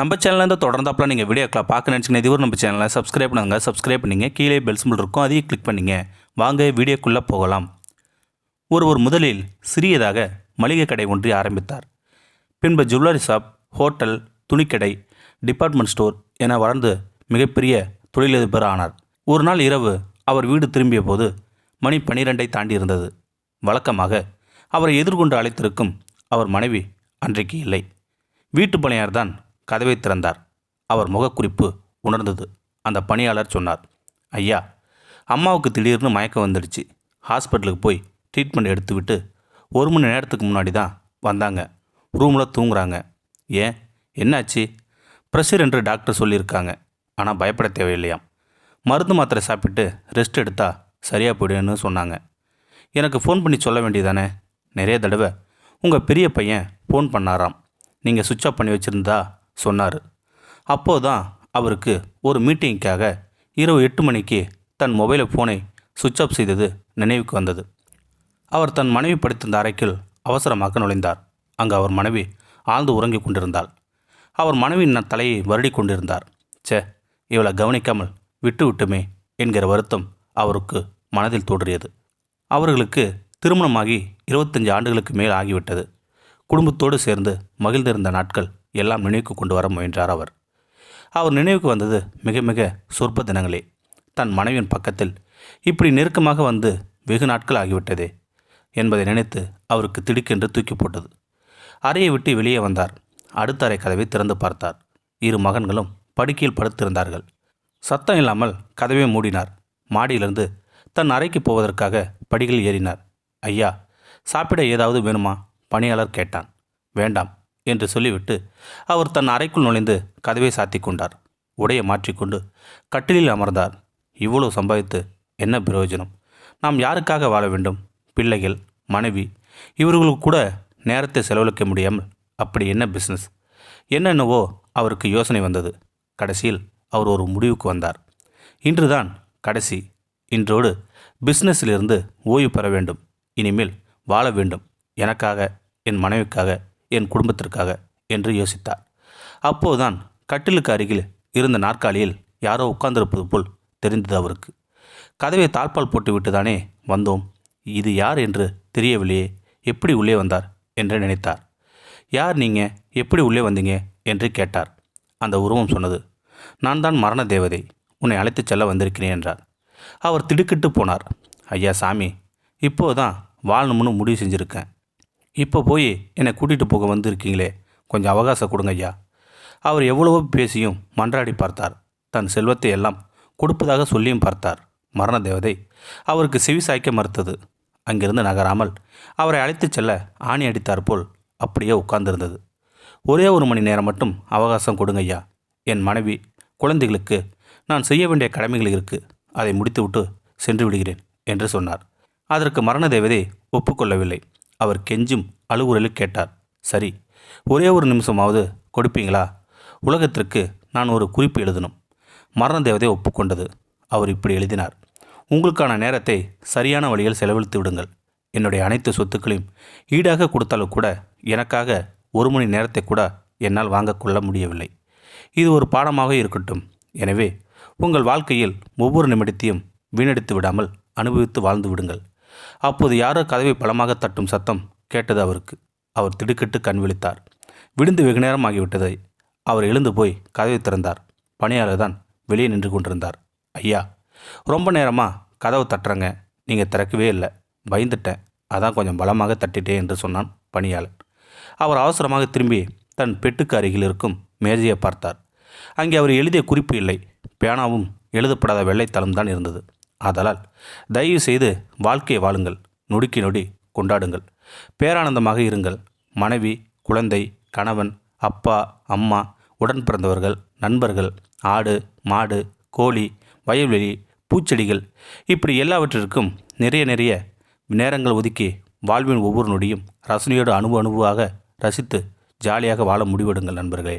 நம்ம சேனலில் சேனல்லேருந்து தொடர்ந்தாப்பில் நீங்கள் வீடியோக்களை பார்க்க நினச்சிங்கன்னா இதுவரை நம்ம சேனலை சப்ஸ்கிரைப் பண்ணுங்க சப்ஸ்கிரைப் பண்ணிங்க. கீழே பெல் சிம்பிள் இருக்கும். அதையும் கிளிக் பண்ணிங்க. வாங்க வீடியோக்குள்ளே போகலாம். ஒருவர் முதலில் சிறியதாக மளிகை கடை ஒன்றை ஆரம்பித்தார். பின்பு ஜுவல்லரி ஷாப் ஹோட்டல் துணிக்கடை டிபார்ட்மெண்ட் ஸ்டோர் என வளர்ந்து மிகப்பெரிய தொழிலதிபர் ஆனார். ஒரு நாள் இரவு அவர் வீடு திரும்பிய போது மணி பனிரெண்டை தாண்டி இருந்தது. வழக்கமாக அவரை எதிர்கொண்டு அழைத்திருக்கும் அவர் மனைவி அன்றைக்கு இல்லை. வீட்டு பணியார்தான் கதவை திறந்தார். அவர் முகக்குறிப்பு உணர்ந்தது. அந்த பணியாளர் சொன்னார் ஐயா அம்மாவுக்கு திடீர்னு மயக்கம் வந்துடுச்சு. ஹாஸ்பிட்டலுக்கு போய் ட்ரீட்மெண்ட் எடுத்துவிட்டு ஒரு மணி நேரத்துக்கு முன்னாடி தான் வந்தாங்க. ரூமில் தூங்குறாங்க. ஏன்? என்னாச்சு? ப்ரெஷர் என்று டாக்டர் சொல்லியிருக்காங்க. ஆனால் பயப்பட தேவையில்லையாம். மருந்து மாத்திரை சாப்பிட்டு ரெஸ்ட் எடுத்தா சரியாக போயிடுன்னு சொன்னாங்க. எனக்கு ஃபோன் பண்ணி சொல்ல வேண்டியதானே? நிறைய தடவை உங்கள் பெரிய பையன் ஃபோன் பண்ணாராம். நீங்கள் சுவிட்ச் ஆஃப் பண்ணி வச்சுருந்தா சொன்னார். அப்போதான் அவருக்கு ஒரு மீட்டிங்க்காக இரவு எட்டு மணிக்கு தன் மொபைல் ஃபோனை சுவிட்ச் ஆஃப் செய்தது நினைவுக்கு வந்தது. அவர் தன் மனைவி படித்திருந்த அறைக்குள் அவசரமாக நுழைந்தார். அங்கு அவர் மனைவி ஆழ்ந்து உறங்கிக் கொண்டிருந்தாள். அவர் மனைவியின் ந- தலையை வருடி கொண்டிருந்தார். ச்சே இவளை கவனிக்காமல் விட்டு விட்டுமே என்கிற வருத்தம் அவருக்கு மனதில் தோன்றியது. அவர்களுக்கு திருமணமாகி இருபத்தஞ்சு ஆண்டுகளுக்கு மேல் ஆகிவிட்டது. குடும்பத்தோடு சேர்ந்து மகிழ்ந்திருந்த நாட்கள் எல்லாம் நினைவுக்கு கொண்டு வர முயன்றார் அவர். அவர் நினைவுக்கு வந்தது மிக மிக சொற்ப தினங்களே. தன் மனைவியின் பக்கத்தில் இப்படி நெருக்கமாக வந்து வெகு நாட்கள் ஆகிவிட்டதே என்பதை நினைத்து அவருக்கு திடுக்கென்று தூக்கி போட்டது. அறையை விட்டு வெளியே வந்தார். அடுத்த அறை கதவை திறந்து பார்த்தார். இரு மகன்களும் படுக்கையில் படுத்திருந்தார்கள். சத்தம் இல்லாமல் கதவை மூடினார். மாடியிலிருந்து தன் அறைக்கு போவதற்காக படிகளில் ஏறினார். ஐயா சாப்பிட ஏதாவது வேணுமா? பணியாளர் கேட்டான். வேண்டாம் என்று சொல்லிவிட்டு அவர் தன் அறைக்குள் நுழைந்து கதவை சாத்தி கொண்டார். உடையை மாற்றிக்கொண்டு கட்டிலில் அமர்ந்தார். இவ்வளவு சம்பாதித்து என்ன பிரயோஜனம்? நாம் யாருக்காக வாழ வேண்டும்? பிள்ளைகள் மனைவி இவர்களுக்கு கூட நேரத்தை செலவழிக்க முடியாமல் அப்படி என்ன பிஸ்னஸ் என்னென்னவோ அவருக்கு யோசனை வந்தது. கடைசியில் அவர் ஒரு முடிவுக்கு வந்தார். இன்றுதான் கடைசி. இன்றோடு பிஸ்னஸிலிருந்து ஓய்வு பெற வேண்டும். இனிமேல் வாழ வேண்டும். எனக்காக என் மனைவிக்காக என் குடும்பத்திற்காக என்று யோசித்தார். அப்போதுதான் கட்டிலுக்கு அருகில் இருந்த நாற்காலியில் யாரோ உட்கார்ந்திருப்பது போல் தெரிந்தது அவருக்கு. கதவை தாழ்பால் போட்டுவிட்டு தானே வந்தோம். இது யார் என்று தெரியவில்லையே. எப்படி உள்ளே வந்தார் என்று நினைத்தார். யார் நீங்கள் எப்படி உள்ளே வந்தீங்க? என்று கேட்டார். அந்த உருவம் சொன்னது நான் தான் மரண தேவதை. உன்னை அழைத்துச் செல்ல வந்திருக்கிறேன் என்றார். அவர் திடுக்கிட்டு போனார். ஐயா சாமி இப்போதான் வாழணும்னு முடிவு செஞ்சுருக்கேன். இப்போ போய் என்னை கூட்டிகிட்டு போக வந்திருக்கீங்களே கொஞ்சம் அவகாசம் கொடுங்க ஐயா அவர் எவ்வளவோ பேசியும் மன்றாடி பார்த்தார். தன் செல்வத்தை எல்லாம் கொடுப்பதாக சொல்லியும் பார்த்தார். மரண தேவதை அவருக்கு செவி சாய்க்க மறுத்தது. அங்கிருந்து நகராமல் அவரை அழைத்துச் செல்ல ஆணி அடித்தார் போல் அப்படியே உட்கார்ந்திருந்தது. ஒரே ஒரு மணி நேரம் மட்டும் அவகாசம் கொடுங்க ஐயா என் மனைவி குழந்தைகளுக்கு நான் செய்ய வேண்டிய கடமைகள் இருக்கு. அதை முடித்துவிட்டு சென்று விடுகிறேன் என்று சொன்னார். அதற்கு மரண தேவதை ஒப்புக்கொள்ளவில்லை. அவர் கெஞ்சும் அழுகுரலில் கேட்டார். சரி ஒரே ஒரு நிமிஷமாவது கொடுப்பீங்களா? உலகத்திற்கு நான் ஒரு குறிப்பு எழுதணும். மரண தேவதை ஒப்புக்கொண்டது. அவர் இப்படி எழுதினார். உங்களுக்கான நேரத்தை சரியான வழியில் செலவழித்து விடுங்கள். என்னுடைய அனைத்து சொத்துக்களையும் ஈடாக கொடுத்தாலும் கூட எனக்காக ஒரு மணி நேரத்தை கூட என்னால் வாங்க கொள்ள முடியவில்லை. இது ஒரு பாடமாக இருக்கட்டும். எனவே உங்கள் வாழ்க்கையில் ஒவ்வொரு நிமிடத்தையும் வீணடித்து விடாமல் அனுபவித்து வாழ்ந்து விடுங்கள். அப்போது யாரோ கதவை பலமாக தட்டும் சத்தம் கேட்டது அவருக்கு. அவர் திடுக்கிட்டு கண் விழித்தார். விடுந்து வெகு நேரம் ஆகிவிட்டதை. அவர் எழுந்து போய் கதவை திறந்தார். பணியாளர் தான் வெளியே நின்று கொண்டிருந்தார். ஐயா ரொம்ப நேரமாக கதவை தட்டுறங்க. நீங்கள் திறக்கவே இல்லை. பயந்துட்டேன். அதான் கொஞ்சம் பலமாக தட்டிட்டேன் என்று சொன்னான் பணியாளர். அவர் அவசரமாக திரும்பி தன் பெட்டுக்கு அருகில் இருக்கும் மேஜையை பார்த்தார். அங்கே அவர் எழுதிய குறிப்பு இல்லை. பேனாவும் எழுதப்படாத வெள்ளைத்தளம் தான் இருந்தது. ஆதலால் தயவு செய்து வாழ்க்கையை வாழுங்கள் நொடிக்கு நொடி கொண்டாடுங்கள். பேரானந்தமாக இருங்கள். மனைவி குழந்தை கணவன் அப்பா அம்மா உடன் பிறந்தவர்கள் நண்பர்கள் ஆடு மாடு கோழி வயல்வெளி பூச்செடிகள் இப்படி எல்லாவற்றிற்கும் நிறைய நிறைய நேரங்கள் ஒதுக்கி வாழ்வின் ஒவ்வொரு நொடியும் ரசனையோடு அணுவு அணுவாக ரசித்து ஜாலியாக வாழ முடிவெடுங்கள் நண்பர்களே.